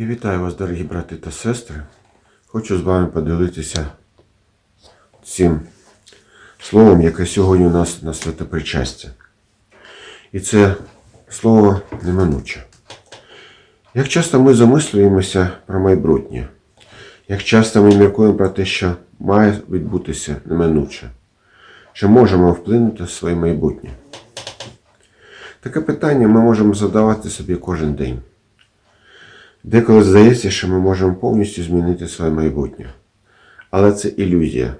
Я вітаю вас, дорогі брати та сестри. Хочу з вами поділитися цим словом, яке сьогодні у нас на святопричастя. І це слово неминуче. Як часто ми замислюємося про майбутнє, як часто ми міркуємо про те, що має відбутися неминуче, чи можемо вплинути в своє майбутнє? Таке питання ми можемо задавати собі кожен день. Деколи здається, що ми можемо повністю змінити своє майбутнє. Але це ілюзія.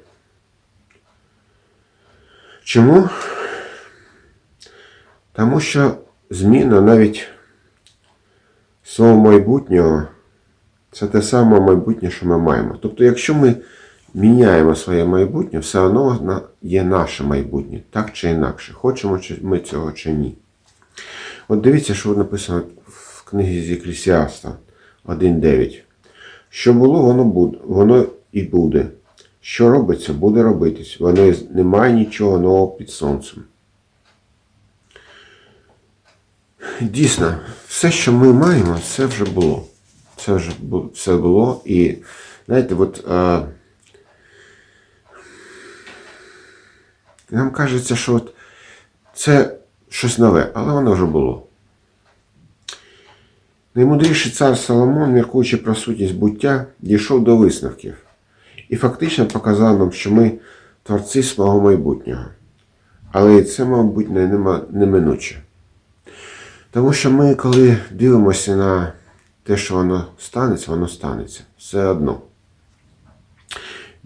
Чому? Тому що зміна навіть свого майбутнього це те саме майбутнє, що ми маємо. Тобто, якщо ми міняємо своє майбутнє, все одно є наше майбутнє, так чи інакше, хочемо ми цього чи ні. От дивіться, що написано в книгі з Еклісіаста 1.9. Що було, воно буде, воно і буде. Що робиться, буде робитись. Воно немає нічого нового під сонцем. Дійсно, все, що ми маємо, це вже було. Це вже все було. І знаєте, от е, нам кажеться, що от це щось нове, але воно вже було. Наймудріший цар Соломон, міркуючи про сутність буття, дійшов до висновків і фактично показав нам, що ми творці свого майбутнього. Але і це, мабуть, неминуче. Тому що ми, коли дивимося на те, що воно станеться, воно станеться. Все одно.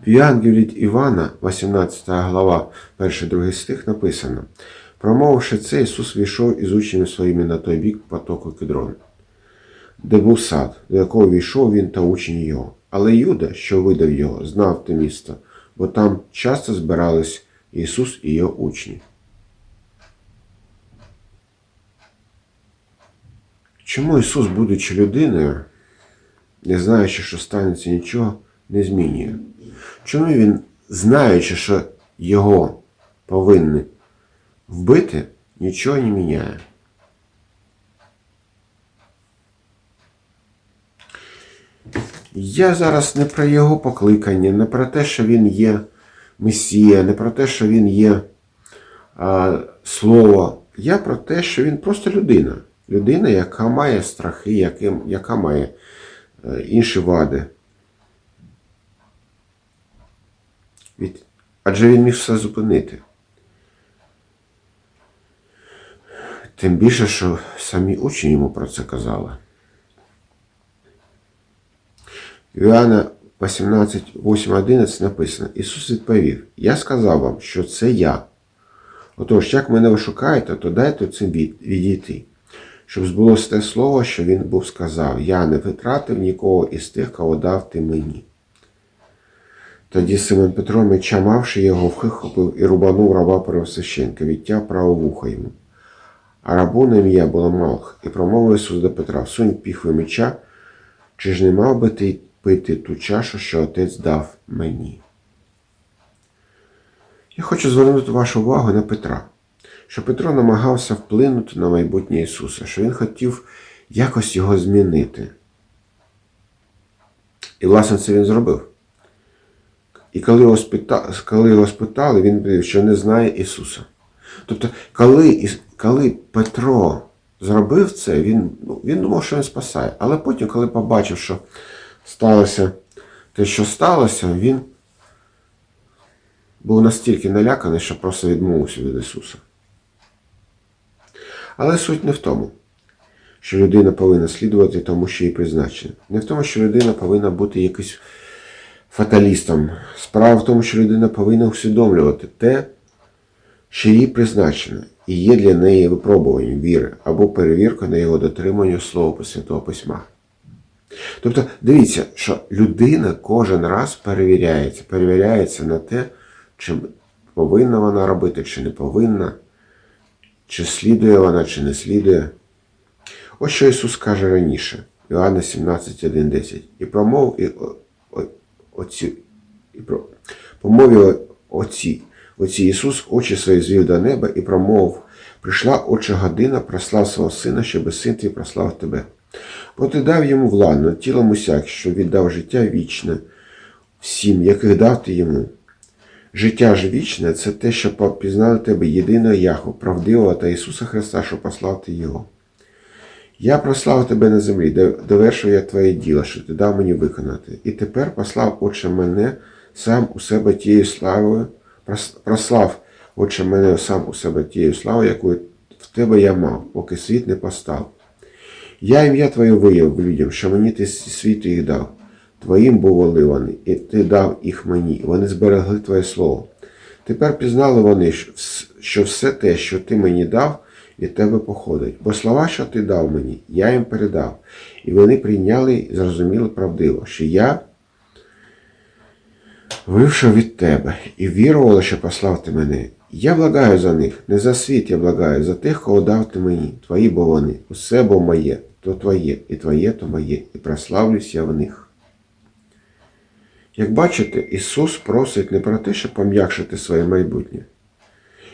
В Євангелії Івана, 18 глава, 1-2 стих написано: Промовивши це, Ісус війшов із учнями своїми на той бік потоку Кедрон, де був сад, до якого війшов він та учні його. Але Юда, що видав його, знав те місто, бо там часто збирались Ісус і його учні. Чому Ісус, будучи людиною, не знаючи, що станеться нічого, не змінює? Чому Він, знаючи, що Його повинні вбити, нічого не міняє? Я зараз не про його покликання, не про те, що він є Месія, не про те, що він є а, Слово. Я про те, що він просто людина. Людина, яка має страхи, яким, яка має е, інші вади. Від... Адже він міг все зупинити. Тим більше, що самі учні йому про це казали. В Іоанна 18, 8, 11 написано: Ісус відповів: Я сказав вам, що це я. Отож, як мене ви шукаєте, то дайте цим відійти, щоб збулося те слово, що він був сказав: Я не витратив нікого із тих, кого дав ти мені. Тоді Симон Петро, меча мавши його, вхопив і рубанув раба первосвященка, відтяв право вухо йому. А рабу на ім'я було Малх, і промовив Ісус до Петра: Сунь піхви меча, чи ж не мав би ти пити ту чашу, що отець дав мені? Я хочу звернути вашу увагу на Петра, що Петро намагався вплинути на майбутнє Ісуса, що він хотів якось його змінити. І, власне, це він зробив. І коли його, спита... коли його спитали, він відповів, що не знає Ісуса. Тобто, коли, коли Петро зробив це, він, ну, він думав, що він спасає. Але потім, коли побачив, що сталося те, що сталося, він був настільки наляканий, що просто відмовився від Ісуса. Але суть не в тому, що людина повинна слідувати тому, що їй призначено. Не в тому, що людина повинна бути якийсь фаталістом. Справа в тому, що людина повинна усвідомлювати те, що їй призначено, і є для неї випробуванням віри або перевіркою на його дотримання Слова Святого Письма. Тобто, дивіться, що людина кожен раз перевіряється, перевіряється на те, чи повинна вона робити, чи не повинна, чи слідує вона, чи не слідує. Ось що Ісус каже раніше, Іоанна 17, 1, 10. І промов і оці, і про, помовив оці, оці Ісус очі свої звів до неба і промовив, прийшла отче година, прослав свого сина, щоби син твій прослав тебе. Ти дав йому владу тілом усяк, що віддав життя вічне всім, яких дав ти йому. Життя ж вічне це те, що пізнали тебе єдиного Яху, правдивого та Ісуса Христа, що послав ти Його. Я прослав тебе на землі, довершив я твоє діло, що ти дав мені виконати. І тепер послав Отче мене сам у себе тією славою, прослав Отче мене сам у себе тією славою, яку в тебе я мав, поки світ не постав. Я ім'я Твоє виявив людям, що мені ти світу їх дав. Твоїм були вони, і ти дав їх мені. Вони зберегли Твоє слово. Тепер пізнали вони, що все те, що ти мені дав, від тебе походить. Бо слова, що ти дав мені, я їм передав. І вони прийняли і зрозуміли правдиво, що я вийшов від тебе і вірували, що послав ти мене. Я благаю за них, не за світ я благаю, за тих, кого дав ти мені. Твої бо вони, усе бо моє, то твоє, і твоє, то моє, і прославлюсь я в них. Як бачите, Ісус просить не про те, щоб пом'якшити своє майбутнє,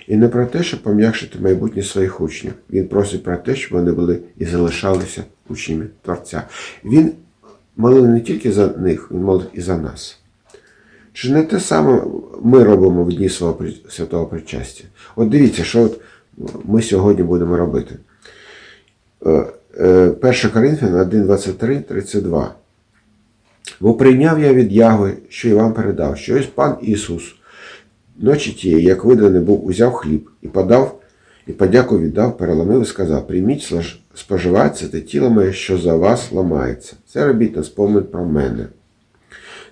і не про те, щоб пом'якшити майбутнє своїх учнів. Він просить про те, щоб вони були і залишалися учнями Творця. Він молив не тільки за них, він молив і за нас. Чи не те саме ми робимо в дні свого святого причастя? От дивіться, що от ми сьогодні будемо робити. Е, е, 1 Коринфян 1, 23, 32. Бо прийняв я від Ягви, що й вам передав, що ось пан Ісус, ночі тієї, як виданий був, узяв хліб і подав, і подяку віддав, переломив і сказав: Прийміть, споживайте те тіло моє, що за вас ламається. Це робіть на спомин про мене.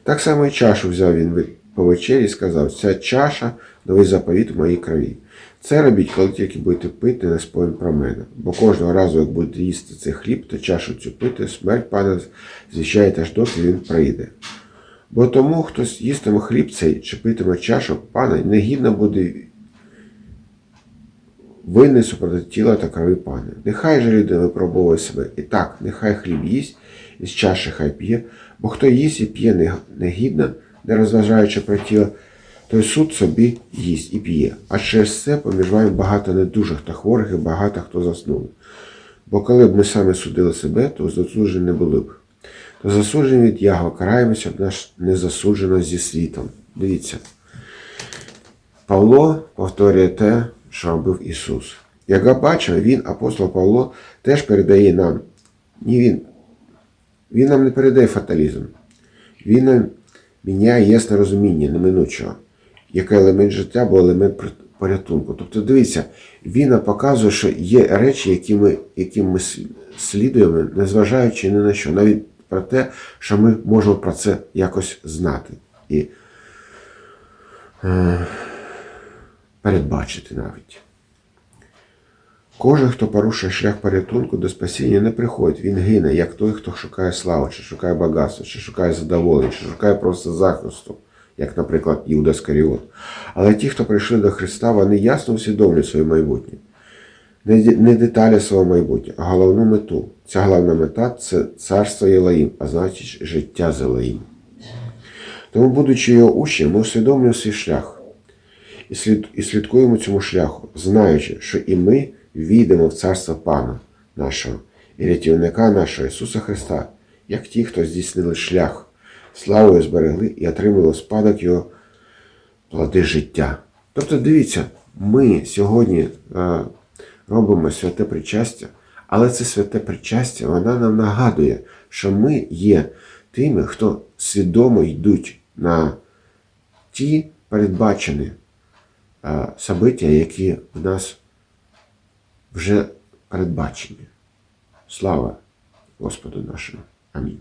Так само і чашу взяв він по вечері і сказав: Ця чаша новий заповіт в моїй крові. Це робіть, коли тільки будете пити на спомин про мене. Бо кожного разу, як будете їсти цей хліб та чашу цю пити, смерть пана звіщає аж доки він прийде. Бо тому, хто їстиме хліб цей чи питиме чашу пана, негідно буде винний супроти тіла та крови пана. Нехай же людина випробовує себе. І так, нехай хліб їсть, із чаші хай п'є, бо хто їсть і п'є негідно, не розважаючи про тіло, той суд собі їсть і п'є. А через це поміж вами багато недужих та хворих і багато хто заснули. Бо коли б ми самі судили себе, то засуджені не були б. То засуджені від Яго караємося б наш не засуджено зі світом. Дивіться. Павло повторює те, що робив Ісус. Як бачимо, він, апостол Павло, теж передає нам. Ні він. Він нам не передає фаталізм. Він нам міняє ясне розуміння неминучого, яке елемент життя, бо елемент порятунку. Тобто, дивіться, він показує, що є речі, які ми, яким ми слідуємо, незважаючи ні на що, навіть про те, що ми можемо про це якось знати і е, передбачити навіть. Кожен, хто порушує шлях порятунку до спасіння, не приходить. Він гине, як той, хто шукає слави, чи шукає багатства, чи шукає задоволення, чи шукає просто захисту, як, наприклад, Іуда Скаріот. Але ті, хто прийшли до Христа, вони ясно усвідомлюють своє майбутнє. Не деталі свого майбутнього, а головну мету. Ця головна мета це царство Єлаїм, а значить життя з Єлаїм. Тому, будучи його учнем, ми усвідомлюємо свій шлях і, слід, і слідкуємо цьому шляху, знаючи, що і ми війдемо в царство Пана нашого і рятівника нашого Ісуса Христа, як ті, хто здійснили шлях, славою зберегли і отримали спадок Його плоди життя. Тобто, дивіться, ми сьогодні е, робимо святе причастя, але це святе причастя, вона нам нагадує, що ми є тими, хто свідомо йдуть на ті передбачені е, собиття, які в нас вже передбачені. Слава Господу нашому. Амінь.